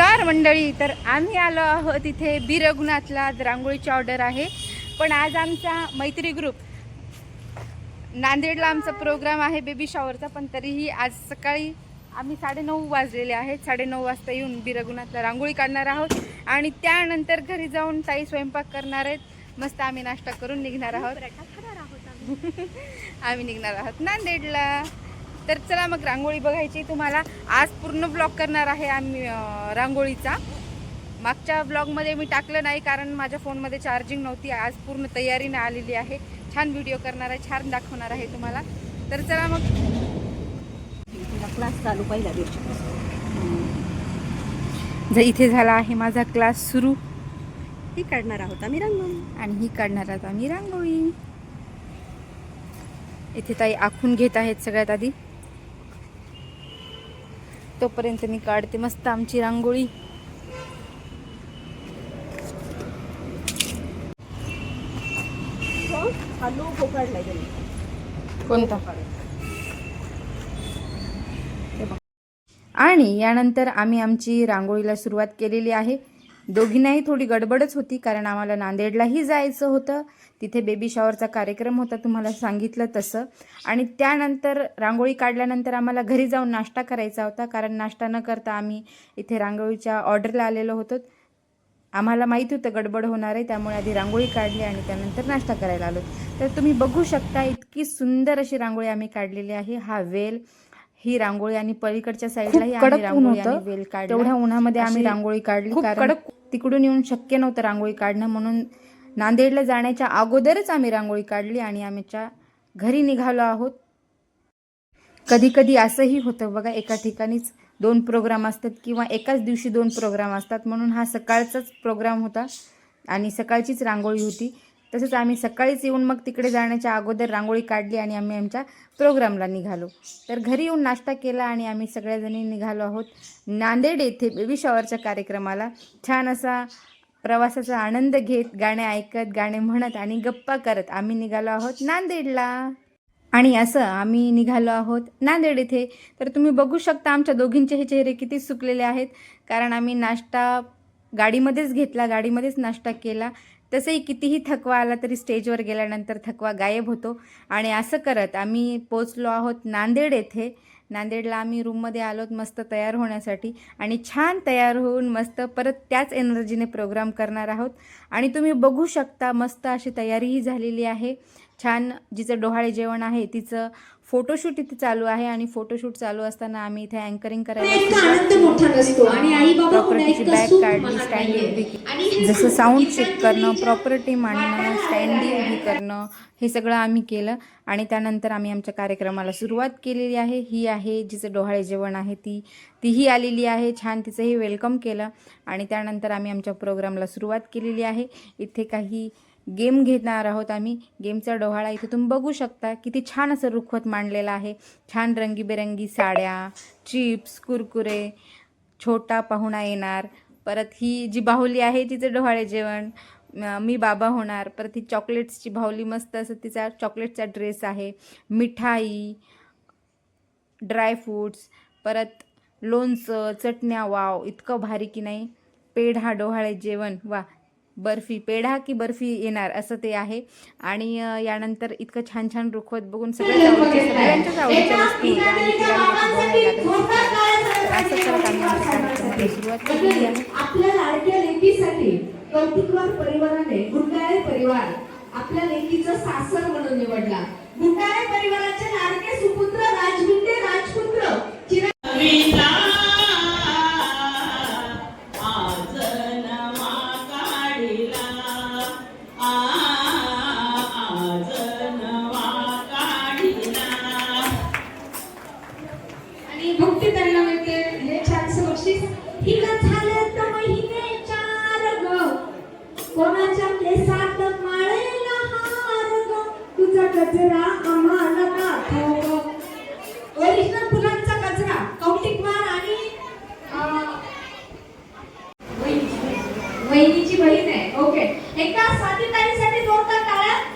नमस्कार मंडळी. तर आम्ही आलो आहोत इथे बी रघुनाथला. आज रांगोळीची ऑर्डर आहे. पण आज आमचा मैत्री ग्रुप नांदेडला आमचा प्रोग्राम आहे बेबी शॉवरचा पण तरीही आज सकाळी आम्ही साडेनऊ वाजलेले आहेत. साडेनऊ वाजता येऊन बी रघुनाथला रांगोळी काढणार आहोत. आणि त्यानंतर घरी जाऊन ताई स्वयंपाक करणार आहेत. मस्त आम्ही नाश्ता करून निघणार आहोत. आम्ही निघणार आहोत नांदेडला. तर चला मग रांगोळी बघायची. तुम्हाला आज पूर्ण ब्लॉग करणार आहे आम्ही रांगोळीचा. मागच्या ब्लॉगमध्ये मी टाकलं नाही कारण माझ्या फोनमध्ये चार्जिंग नव्हती. आज पूर्ण तयारीने आलेली आहे. छान व्हिडिओ करणार आहे छान दाखवणार आहे तुम्हाला. तर चला मग. क्लास चालू दिवशीपासून जर इथे झाला आहे माझा क्लास सुरू. ही काढणार आहोत आम्ही रांगोळी. आणि ही काढणार आहोत आम्ही रांगोळी. इथे ताई आखून घेत आहेत सगळ्यात आधी. तोपर्यंत मी काढते मस्त आमची रांगोळी. कोणता? आणि यानंतर आम्ही आमची रांगोळीला सुरुवात केलेली आहे. दोघींनाही थोडी गडबडच होती कारण आम्हाला नांदेडलाही जायचं होतं. तिथे बेबी शॉवरचा कार्यक्रम होता तुम्हाला सांगितलं तसं. आणि त्यानंतर रांगोळी काढल्यानंतर आम्हाला घरी जाऊन नाश्ता करायचा होता. कारण नाश्ता न करता आम्ही इथे रांगोळीच्या ऑर्डरला आलेलो होतो. आम्हाला माहीत होतं गडबड होणार आहे त्यामुळे आधी रांगोळी काढली आणि त्यानंतर नाश्ता करायला आलो. तर तुम्ही बघू शकता इतकी सुंदर अशी रांगोळी आम्ही काढलेली आहे. हा वेल ही रांगोळी आणि पलीकडच्या साईडलाही आम्ही रांगोळी. आणि वेल काढला. तेवढ्या उन्हामध्ये आम्ही रांगोळी काढली कारण कडक तिकडून येऊन शक्य नव्हतं रांगोळी काढणं म्हणून नांदेडला जाण्याच्या अगोदरच आम्ही रांगोळी काढली आणि आमच्या घरी निघालो आहोत. कधी कधी असंही होतं बघा एका ठिकाणीच दोन प्रोग्राम असतात किंवा एकाच दिवशी दोन प्रोग्राम असतात म्हणून हा सकाळचाच प्रोग्राम होता आणि सकाळचीच रांगोळी होती. तसंच आम्ही सकाळीच येऊन मग तिकडे जाण्याच्या अगोदर रांगोळी काढली आणि आम्ही आमच्या प्रोग्रामला निघालो. तर घरी येऊन नाश्ता केला आणि आम्ही सगळ्याजणी निघालो आहोत. नांदेड येथे बेबी शॉवरच्या कार्यक्रमाला छान असा प्रवासाचा आनंद घेत गाणे ऐकत गाणे म्हणत आणि गप्पा करत आम्ही निघालो आहोत नांदेडला. आणि असं आम्ही निघालो आहोत नांदेड येथे. तर तुम्ही बघू शकता आमच्या दोघींचे हे चेहरे किती सुकलेले आहेत. कारण आम्ही नाश्ता गाडीमध्येच घेतला गाडीमध्येच नाश्ता केला. तसंही कितीही थकवा आला तरी स्टेजवर गेल्यानंतर थकवा गायब होतो. आणि असं करत आम्ही पोचलो आहोत नांदेड येथे. नांदेडला आम्ही रूममध्ये आलोत मस्त तयार होण्यासाठी. आणि छान तयार होऊन मस्त परत त्याच एनर्जीने प्रोग्राम करणार आहोत. आणि तुम्ही बघू शकता मस्त अशी तयारीही झालेली आहे. छान जिचं डोहाळे जेवण आहे तिचं फोटोशूट इथे चालू आहे आणि फोटोशूट चालू असताना आम्ही इथे अँकरिंग करायला बॅग काढली स्टँड. उभी जसं साऊंड चेक करणं प्रॉपर्टी मांडणं स्टँडी उभी करणं हे सगळं आम्ही केलं. आणि त्यानंतर आम्ही आमच्या कार्यक्रमाला सुरुवात केलेली आहे. ही आहे जिचं डोहाळे जेवण आहे ती तीही आलेली आहे. छान तिचंही वेलकम केलं. आणि त्यानंतर आम्ही आमच्या प्रोग्रामला सुरुवात केलेली आहे. इथे काही गेम घेणार आहोत आम्ही. गेमचा डोहाळा इथे तुम्ही बघू शकता किती छान असं रुखवत मांडलेलं आहे. छान रंगीबेरंगी साड्या चिप्स कुरकुरे छोटा पाहुणा येणार. परत ही जी बाहुली आहे तिचं डोहाळे जेवण. मी बाबा होणार. परत ही चॉकलेट्सची बाहुली मस्त असं तिचा चॉकलेटचा ड्रेस आहे. मिठाई ड्रायफ्रूट्स परत लोणचं चटण्या वाव इतकं भारी की नाही. पेढा डोहाळे जेवण. वा बर्फी पेढा की बर्फी येणार असं ते आहे. आणि यानंतर इतकं छान छान रुखवत बघून सगळ्याच सगळ्यांच्याच आवडीच्या वस्तू होत्या आणि तिला सुरुवात केलेली आहे. आपल्या लाडक्या लेकीसाठी कौतिकवार परिवाराने गुंडाळे परिवार आपल्या लेकीचं सासर म्हणून निवडला. गुंडाळे कोणाच्या केसात माळेला हार ग? तुझा कचरा आम्हाला दाखव ग. ओरिजिनल फुलांचा गजरा कौटिकवार आणि वहिनीची- बहीण. आहे. ओके एका स्वातीताईसाठी जोरदार टाळ्या.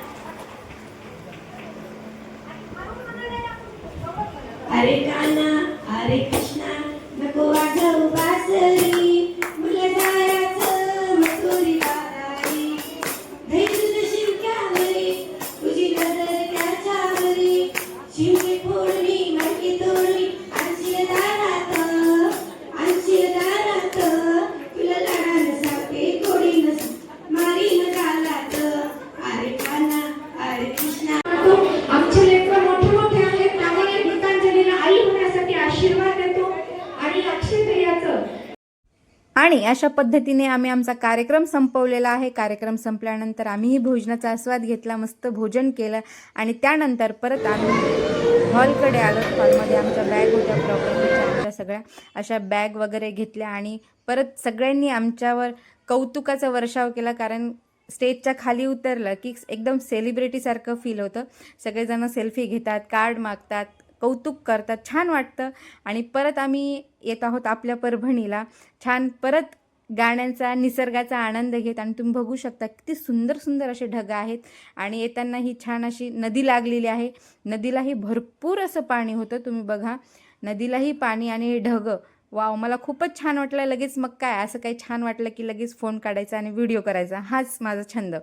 आणि अशा पद्धतीने आम्ही आमचा कार्यक्रम संपवलेला आहे. कार्यक्रम संपल्यानंतर आम्हीही भोजनाचा आस्वाद घेतला मस्त भोजन केलं आणि त्यानंतर परत आम्ही हॉलकडे आलो. हॉलमध्ये आमच्या बॅग होत्या प्रॉपर्टीच्या आमच्या सगळ्या. अशा बॅग वगैरे घेतल्या आणि परत सगळ्यांनी आमच्यावर कौतुकाचा वर्षाव केला कारण स्टेजच्या खाली उतरलं की एकदम सेलिब्रिटीसारखं फील होतं. सगळेजण सेल्फी घेतात कार्ड मागतात कौतुक करतात छान वाटतं. आणि परत आम्ही येत आहोत आपल्या परभणीला. छान परत गाण्यांचा निसर्गाचा आनंद घेत आणि तुम्ही बघू शकता किती सुंदर सुंदर असे ढग आहेत. आणि येताना ही छान अशी नदी लागलेली आहे. नदीलाही भरपूर असं पाणी होतं तुम्ही बघा. नदीलाही पाणी आणि हे ढग वाव मला खूपच छान वाटलं लगेच मग काय असं काही छान वाटलं की लगेच फोन काढायचा आणि व्हिडिओ करायचा. हाच माझा छंद.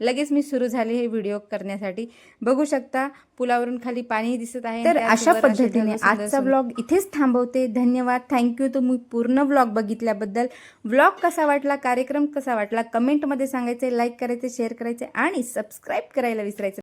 लगेच मी सुरू झाले हे व्हिडिओ करण्यासाठी. बघू शकता पुलावरून खाली पाणी दिसत आहे तर अशा पद्धतीने आजचा ब्लॉग इथेच थांबवते. धन्यवाद. थँक्यू तुम्ही पूर्ण ब्लॉग बघितल्याबद्दल. ब्लॉग कसा वाटला कार्यक्रम कसा वाटला कमेंटमध्ये सांगायचे लाईक करायचे शेअर करायचे आणि सबस्क्राईब करायला विसरायचं